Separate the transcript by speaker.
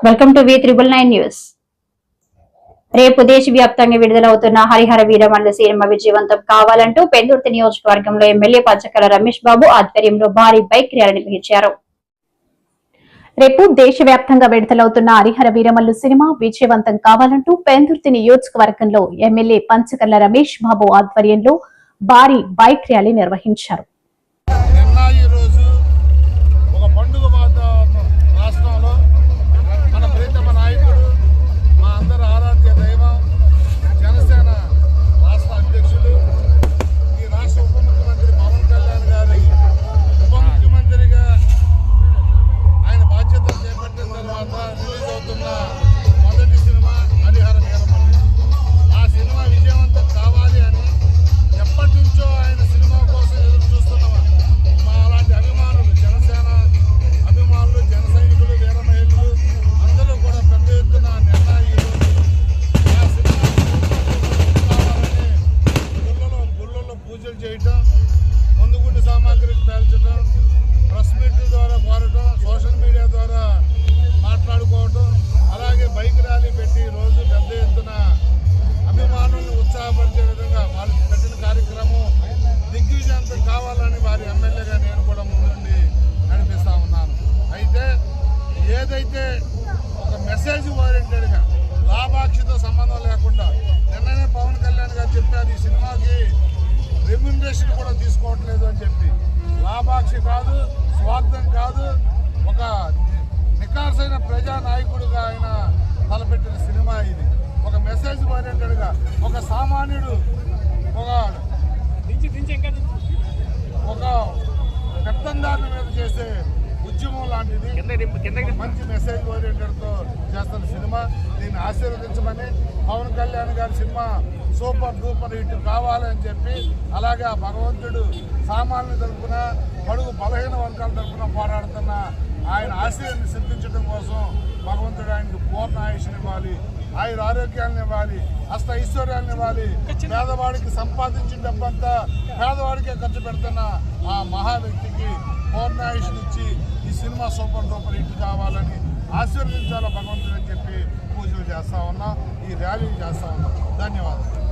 Speaker 1: Welcome to V triple nine news రేపు దేశవ్యాప్తంగా విడుదలవుతున్న Harihara Veeramallu cinema విజయవంతం కావాలంటూ పెందుర్తి నియోజకవర్గంలో ఎమ్మెల్యే పంచకల రమేష్ బాబు ఆధ్వర్యంలో భారీ బైక్ ర్యాలీ నిర్వహించారు. రేపు దేశవ్యాప్తంగా విడుదలవుతున్న హరిహర వీరమల్లు సినిమా విజయవంతం కావాలంటూ పెందుర్తి నియోజకవర్గంలో ఎమ్మెల్యే పంచకర్ల రమేష్ బాబు ఆధ్వర్యంలో భారీ బైక్ ర్యాలీ నిర్వహించారు.
Speaker 2: గుళ్ళలో పూజలు చేయటం ముందుగుండి సామాగ్రికి పేల్చడం ప్రెస్ మీట్ల ద్వారా కోరటం సోషల్ మీడియా ద్వారా మాట్లాడుకోవటం అలాగే బైక్ ర్యాలీ పెట్టి రోజు పెద్ద ఎత్తున అభిమానులను ఉత్సాహపరిచే విధంగా వాళ్ళు పెట్టిన కార్యక్రమం దిగ్విజయంతం కావాలని వారి ఎమ్మెల్యేగా నేను కూడా ముందుండి నడిపిస్తా ఉన్నాను. అయితే ఏదైతే ఒక మెసేజ్ ఓరియంటెడ్గా లాభాక్షితో సంబంధం రెమ్యునరేషన్ కూడా తీసుకోవట్లేదు అని చెప్పి. లాభాక్షి కాదు స్వార్థం కాదు. ఒక నికార్సైన ప్రజానాయకుడిగా ఆయన తలపెట్టిన సినిమా ఇది. ఒక మెసేజ్ ఓరియంటెడ్గా ఒక సామాన్యుడు ఒక ఒక ఉద్యమం లాంటిది. మంచి మెసేజ్ ఓరియంటెడ్తో చేస్తున్న సినిమా. దీన్ని ఆశీర్వదించమని పవన్ కళ్యాణ్ గారి సినిమా సూపర్ డూపర్ హిట్ కావాలని చెప్పి అలాగే భగవంతుడు సామాన్యుల తరపున పడుగు బలహీన వర్గాల తరపున పోరాడుతున్న ఆయన ఆశయాన్ని సిద్ధించడం కోసం భగవంతుడు ఆయనకు పూర్ణ ఆయుష్ని ఇవ్వాలి ఆయన ఆరోగ్యాలను ఇవ్వాలి హస్త ఐశ్వర్యాలను ఇవ్వాలి. పేదవాడికి సంపాదించిన డబ్బంతా పేదవాడికే ఖర్చు పెడుతున్న ఆ మహా వ్యక్తికి పూర్ణాయుష్ని ఇచ్చి ఈ సినిమా సూపర్ డూపర్ హిట్ కావాలని ఆశీర్వదించాలా భగవంతుడని చెప్పి పూజలు చేస్తా ఉన్నా ఈ ర్యాలీ చేస్తా ఉన్నా. ధన్యవాదాలు.